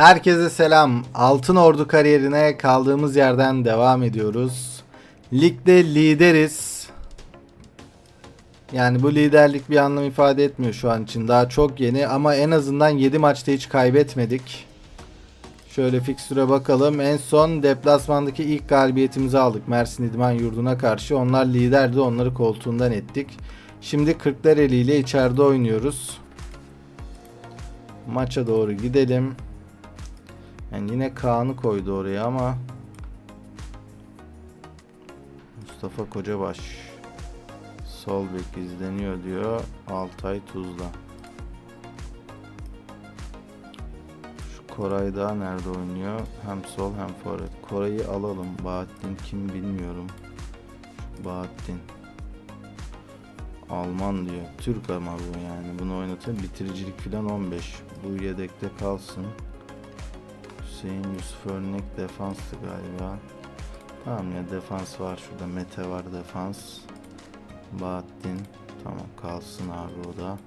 Herkese selam. Altın Ordu kariyerine kaldığımız yerden devam ediyoruz. Ligde lideriz. Yani bu liderlik bir anlam ifade etmiyor şu an için. Daha çok yeni ama en azından 7 maçta hiç kaybetmedik. Şöyle fikstüre bakalım. En son deplasmandaki ilk galibiyetimizi aldık. Mersin İdman Yurdu'na karşı. Onlar liderdi. Onları koltuğundan ettik. Şimdi Kırklareli ile içeride oynuyoruz. Maça doğru gidelim. Yani yine Kaan'ı koydu oraya ama Mustafa Kocabaş sol bek izleniyor diyor. Altay Tuzla. Şu Koray daha nerede oynuyor? Hem sol hem forvet. Koray'ı alalım. Bahattin kim bilmiyorum. Bahattin. Alman diyor. Türk ama bu yani. Bunu oynatın. Bitiricilik falan 15. Bu yedekte kalsın. Hüseyin Yusuf Örnek defanstı galiba. Tamam ya defans var şurada. Mete var defans. Bahattin. Tamam kalsın abi o da.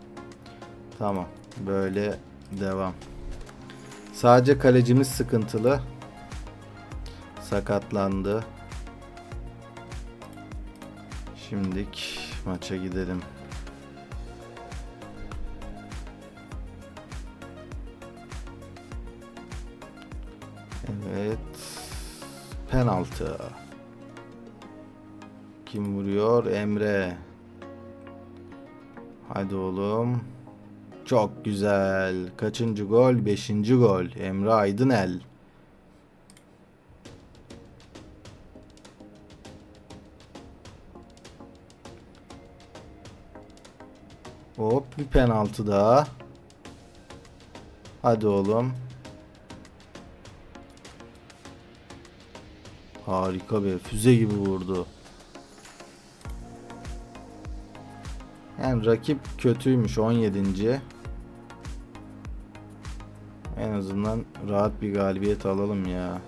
Tamam. Böyle devam. Sadece kalecimiz sıkıntılı. Sakatlandı. Şimdik maça gidelim. Evet. Penaltı. Kim vuruyor? Emre. Hadi oğlum. Çok güzel. Kaçıncı gol? Beşinci gol. Emre Aydınel. Hop bir penaltı daha. Hadi oğlum. Harika bir füze gibi vurdu. Yani rakip kötüymüş 17. En azından rahat bir galibiyet alalım ya.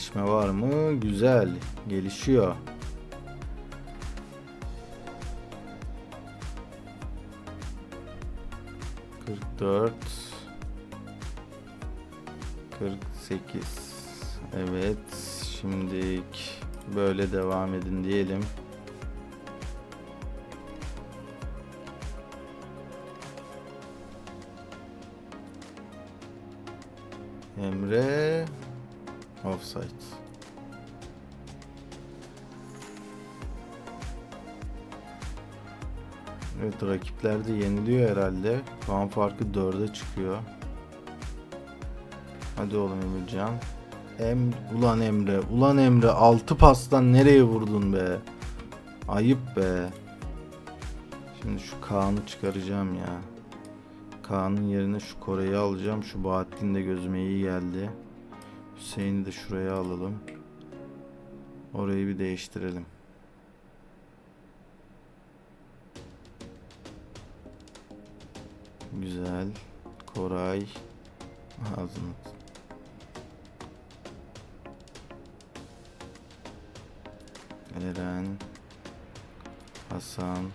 Gelişme var mı? Güzel. Gelişiyor. Kırk dört. Kırk sekiz. Evet. Şimdilik böyle devam edin diyelim. Emre Offside. Evet rakipler de yeniliyor herhalde. Puan farkı 4'e çıkıyor. Hadi oğlum Emircan. Em ulan Emre, ulan Emre 6 pastan nereye vurdun be? Ayıp be. Şimdi şu Kaan'ı çıkaracağım ya. Kaan'ın yerine şu Kore'yi alacağım. Şu Bahattin de gözüme iyi geldi. Hüseyin'i de şuraya alalım. Orayı bir değiştirelim. Güzel. Koray. Ağzını. Eren. Hasan.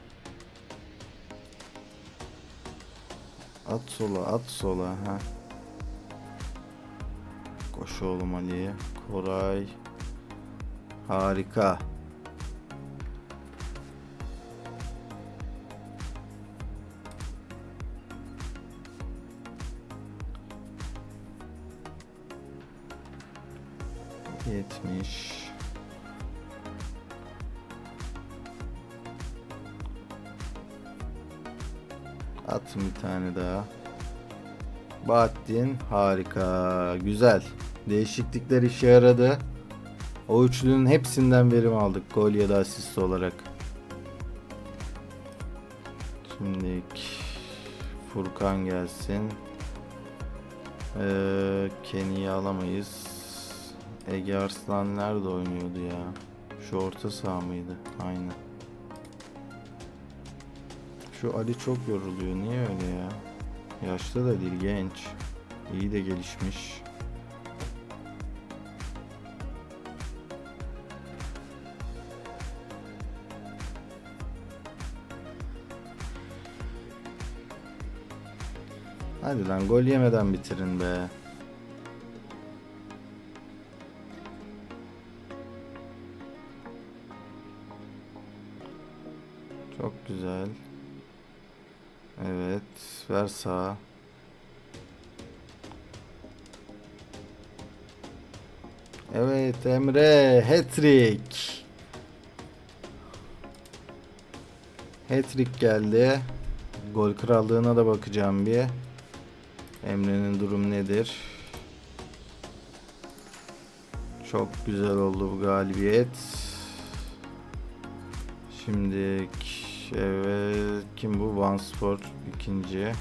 At sola, at sola. Ha. Koş oğlum Ali. Koray. Harika. Yetmiş. Atın bir tane daha. Bahattin harika güzel. Değişiklikler işe yaradı. O üçlünün hepsinden verim aldık gol ya da asist olarak. Şimdi Furkan gelsin. Ee, Kenny'yi alamayız. Ege Arslan nerede oynuyordu ya? Şu orta saha mıydı? Aynen. Şu Ali çok yoruluyor. Niye öyle ya? Yaşlı da değil genç. İyi de gelişmiş. Hadi lan gol yemeden bitirin be. Çok güzel. Evet, ver sağa. Evet Emre, hat-trick. Hat-trick geldi. Gol krallığına da bakacağım bir. Emre'nin durum nedir? Çok güzel oldu bu galibiyet. Şimdi evet kim bu? Van Sport ikinci.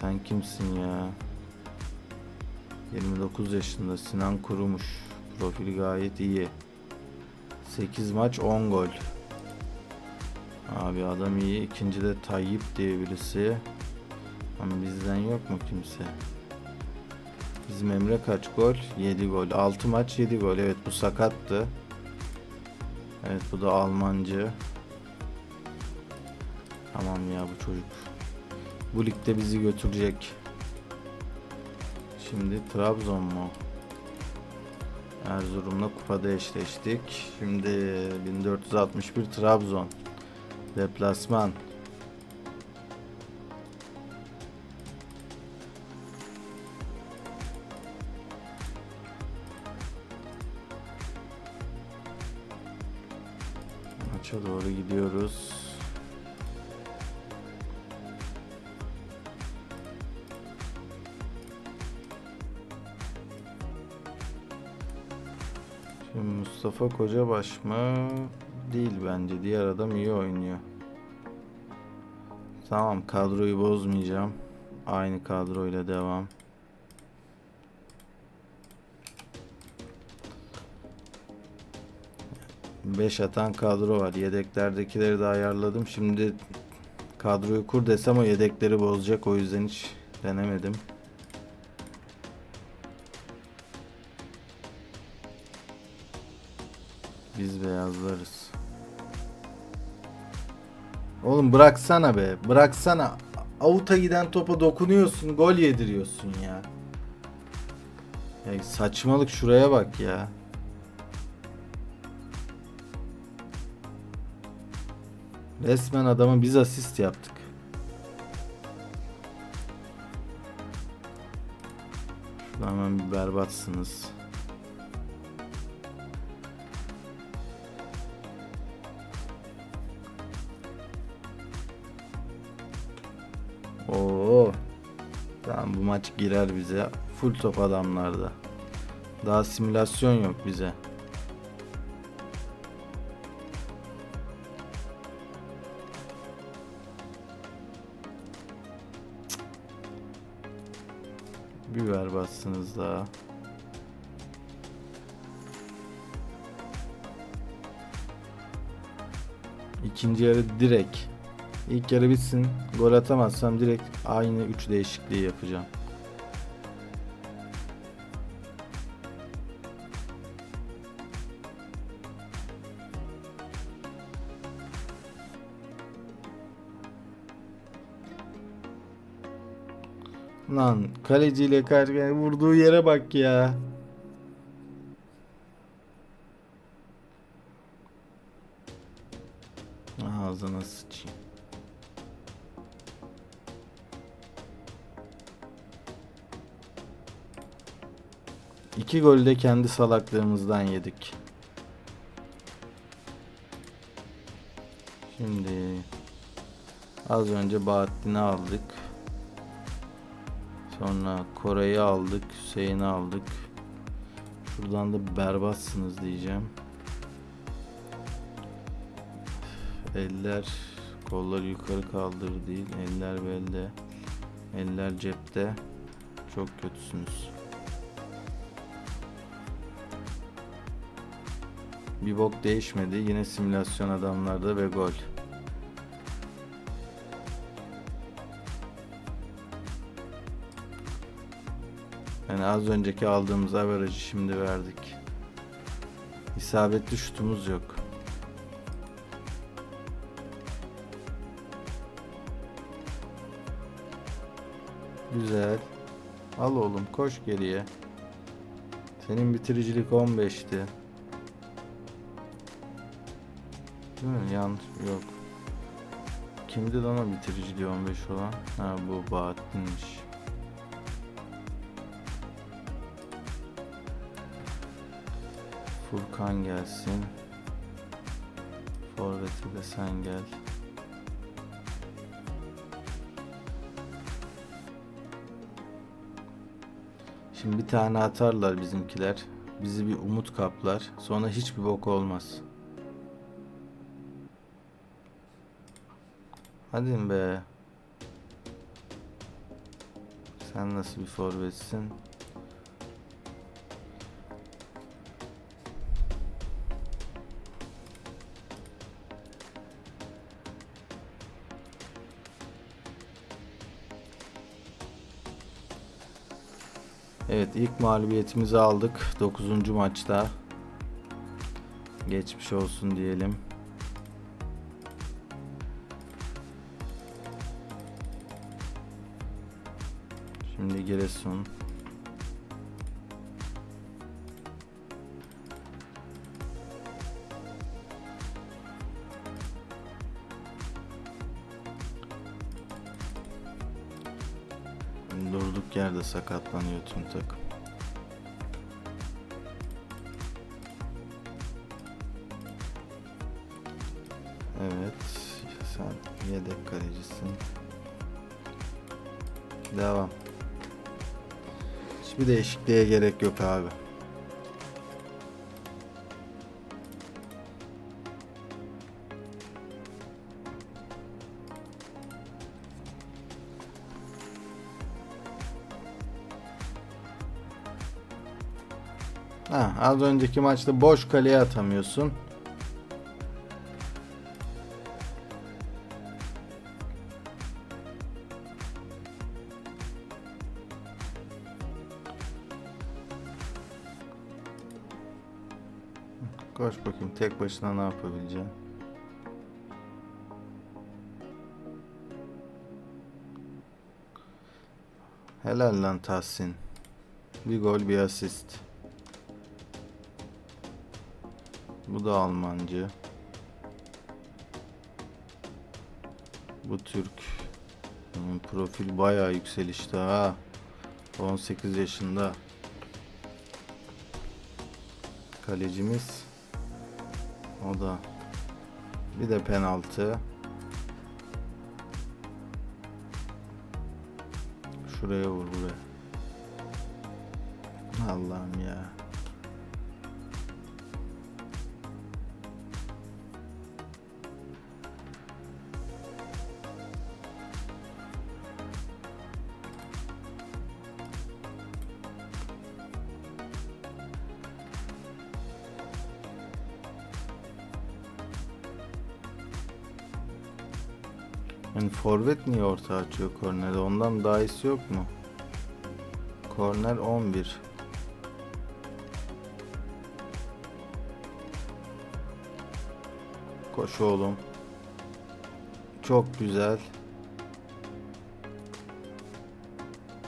Sen kimsin ya? 29 yaşında Sinan Kurumuş. Profili gayet iyi. 8 maç 10 gol. Abi adam iyi. İkinci de Tayyip diye birisi. Ama bizden yok mu kimse? Bizim Emre kaç gol? 7 gol. 6 maç 7 gol. Evet bu sakattı. Evet bu da Almancı. Tamam ya bu çocuk. Bu ligde bizi götürecek. Şimdi Trabzon mu? Erzurum'la kupada eşleştik. Şimdi 1461 Trabzon. Deplasman. Maça doğru gidiyoruz. Şimdi Mustafa Kocabaş mı? Değil bence. Diğer adam iyi oynuyor. Tamam kadroyu bozmayacağım. Aynı kadroyla devam. Beş atan kadro var. Yedeklerdekileri de ayarladım. Şimdi kadroyu kur desem o yedekleri bozacak. O yüzden hiç denemedim. Biz beyazlarız. Oğlum bıraksana be. Bıraksana. Avuta giden topa dokunuyorsun. Gol yediriyorsun ya. Ya saçmalık şuraya bak ya. Resmen adama biz asist yaptık. Hemen bir berbatsınız. Oo. Tamam bu maç girer bize. Full top adamlarda. Daha simülasyon yok bize. Bir ver bassınız daha. İkinci yarı direkt İlk yarı bitsin. Gol atamazsam direkt aynı 3 değişikliği yapacağım. Lan kaleciyle karşı vurduğu yere bak ya. Ağzına sıçayım. İki golü de kendi salaklığımızdan yedik. Şimdi az önce Bahattin'i aldık. Sonra Kore'yi aldık, Hüseyin'i aldık. Şuradan da berbatsınız diyeceğim. Eller kolları yukarı kaldır değil. Eller belde. Eller cepte. Çok kötüsünüz. Bir bok değişmedi. Yine simülasyon adamlarda ve gol. Yani az önceki aldığımız averajı şimdi verdik. İsabetli şutumuz yok. Güzel. Al oğlum koş geriye. Senin bitiricilik 15'ti. Değil mi? Yanlış yok. Kimdi lan o bitiriciliği 15 olan? Ha bu Bahattin'miş. Furkan gelsin. Forvet'e de sen gel. Şimdi bir tane atarlar bizimkiler. Bizi bir umut kaplar. Sonra hiçbir bok olmaz. Hadi be. Sen nasıl bir forvetsin? Evet ilk mağlubiyetimizi aldık 9. maçta. Geçmiş olsun diyelim. Şimdi Giresun. Durduk yerde sakatlanıyor tüm takım. Evet, sen yedek kalecisin. Devam. Hiçbir değişikliğe gerek yok abi. Az önceki maçta boş kaleye atamıyorsun. Koş bakayım tek başına ne yapabileceğim. Helal lan Tahsin. Bir gol bir asist. Bu da Almancı. Bu Türk. Bunun profil bayağı yükselişte ha. 18 yaşında. Kalecimiz. O da. Bir de penaltı. Şuraya vur buraya. Allah'ım ya. Forvet niye orta açıyor kornerde? Ondan daha iyisi yok mu? Korner 11. Koş oğlum. Çok güzel.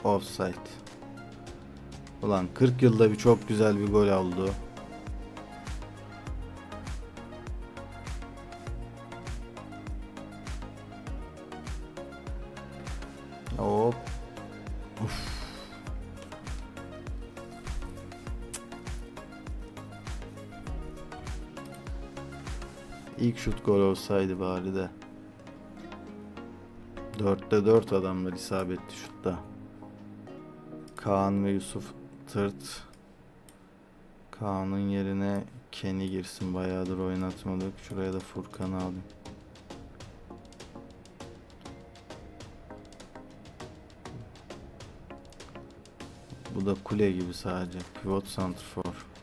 Offside. Ulan 40 yılda bir çok güzel bir gol oldu. Şut gol olsaydı bari de. Dörtte dört adamlar isabetli şutta. Kaan ve Yusuf Tırt. Kaan'ın yerine Kenny girsin. Bayağıdır oynatmadık. Şuraya da Furkan'ı alayım. Bu da kule gibi sadece. Pivot santrfor.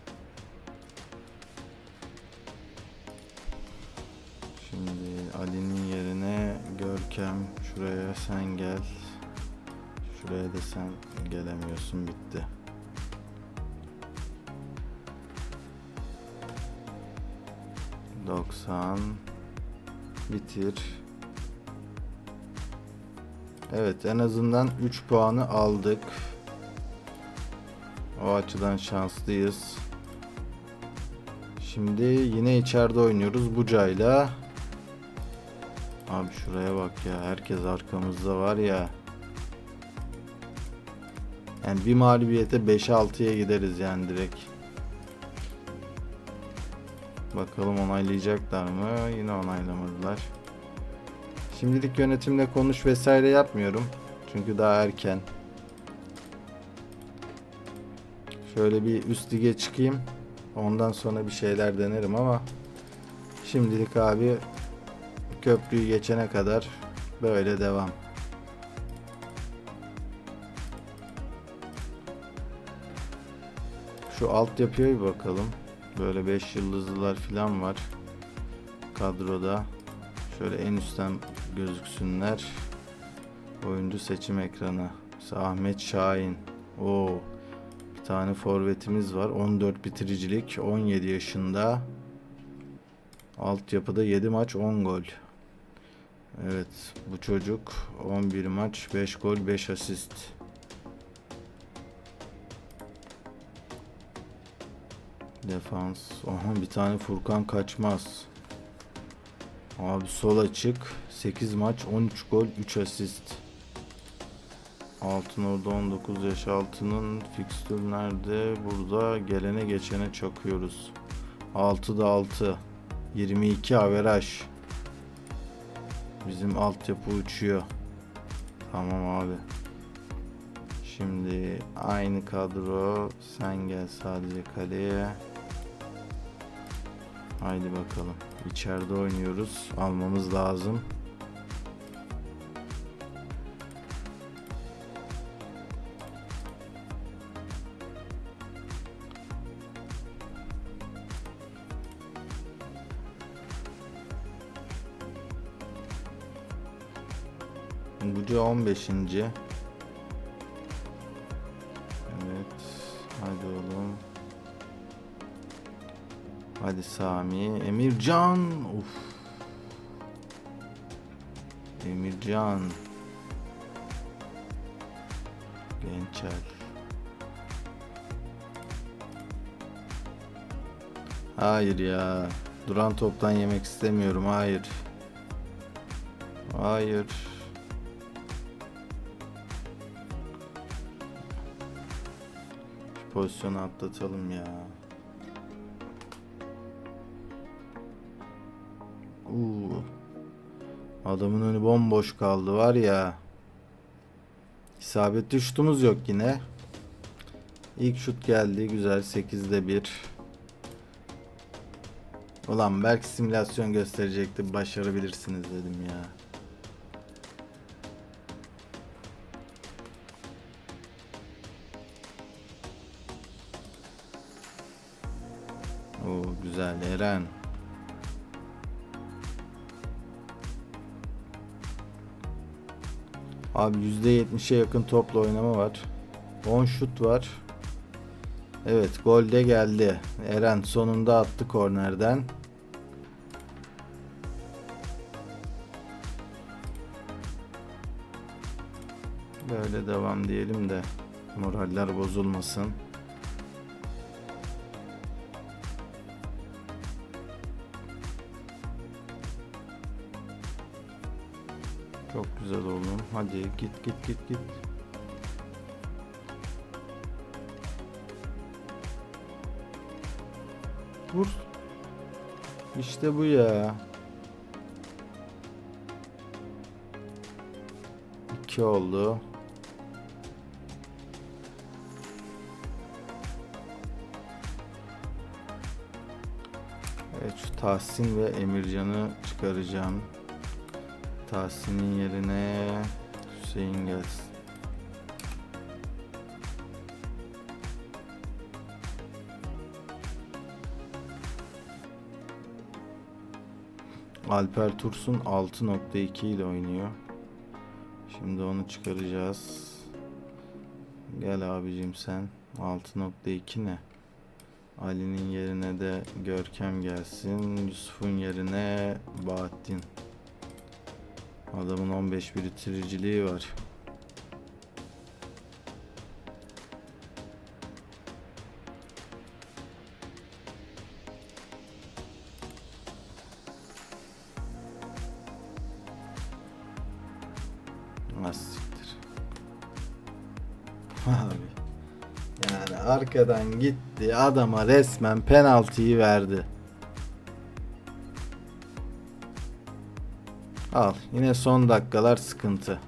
Görkem şuraya sen gel. Şuraya da sen gelemiyorsun bitti. Doksan bitir. Evet en azından 3 puanı aldık. O açıdan şanslıyız. Şimdi yine içeride oynuyoruz Buca'yla. Abi şuraya bak ya. Herkes arkamızda var ya. Yani bir mağlubiyete 5'e 6'ya gideriz yani direkt. Bakalım onaylayacaklar mı? Yine onaylamadılar. Şimdilik yönetimle konuş vesaire yapmıyorum. Çünkü daha erken. Şöyle bir üst lige çıkayım. Ondan sonra bir şeyler denerim ama şimdilik abi köprüyü geçene kadar böyle devam. Şu altyapıya bir bakalım. Böyle 5 yıldızlılar falan var kadroda. Şöyle en üstten gözüksünler. Oyuncu seçim ekranı. Ahmet Şahin. O bir tane forvetimiz var. 14 bitiricilik. 17 yaşında. Altyapıda 7 maç 10 gol. Evet bu çocuk 11 maç 5 gol 5 asist. Defans. Aha bir tane Furkan kaçmaz. Abi sol açık. 8 maç 13 gol 3 asist. Altın orada 19 yaş altının fikstür nerede? Burada gelene geçene çakıyoruz. 6'da 6. 22 averaj. Bizim altyapı uçuyor. Tamam abi. Şimdi aynı kadro. Sen gel sadece kaleye. Haydi bakalım. İçeride oynuyoruz. Almamız lazım. Bucu 15. Evet. Hadi oğlum. Hadi Sami. Emircan. Uf. Emircan. Gençel. Hayır ya. Duran toptan yemek istemiyorum. Hayır. Hayır. Pozisyonu atlatalım ya. Uuu. Adamın önü bomboş kaldı var ya. İsabetli şutumuz yok yine. İlk şut geldi. Güzel 8'de 1. Ulan belki simülasyon gösterecekti. Başarabilirsiniz dedim ya. Eren. Abi %70'e yakın topla oynama var. 10 şut var. Evet gol de geldi. Eren sonunda attı kornerden. Böyle devam diyelim de moraller bozulmasın. Hadi git git git git. Vur. İşte bu ya. İki oldu. Evet şu Tahsin ve Emircan'ı çıkaracağım. Tahsin'in yerine Hüseyin gelsin. Alper Tursun 6.2 ile oynuyor. Şimdi onu çıkaracağız. Gel abicim sen. 6.2 ne? Ali'nin yerine de Görkem gelsin. Yusuf'un yerine Bahattin. Adamın 15 bitiriciliği var. Az siktir. Abi. Yani arkadan gitti adama resmen penaltıyı verdi. Al yine son dakikalar sıkıntı.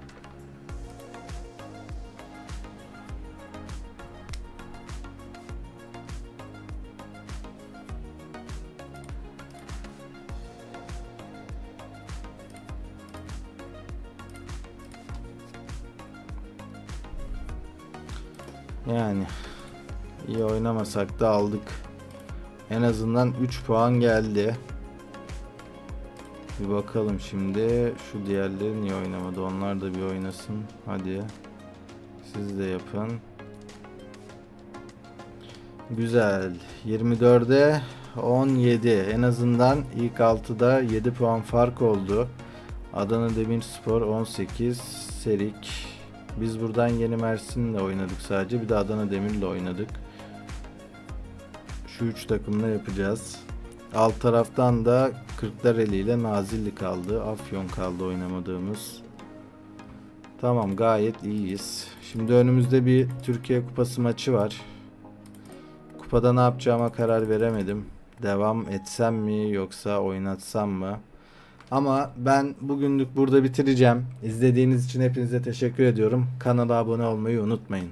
Yani iyi oynamasak da aldık. En azından 3 puan geldi. Bir bakalım şimdi. Şu diğerleri niye oynamadı? Onlar da bir oynasın. Hadi. Siz de yapın. Güzel. 24'e 17 en azından ilk 6'da 7 puan fark oldu. Adana Demirspor 18 Serik. Biz buradan Yeni Mersin'le oynadık sadece. Bir de Adana Demir'le oynadık. Şu üç takımla yapacağız Alt taraftan da Kırklareli ile Nazilli kaldı. Afyon kaldı oynamadığımız. Tamam gayet iyiyiz. Şimdi önümüzde bir Türkiye Kupası maçı var. Kupada ne yapacağıma karar veremedim. Devam etsem mi yoksa oynatsam mı? Ama ben bugünlük burada bitireceğim. İzlediğiniz için hepinize teşekkür ediyorum. Kanala abone olmayı unutmayın.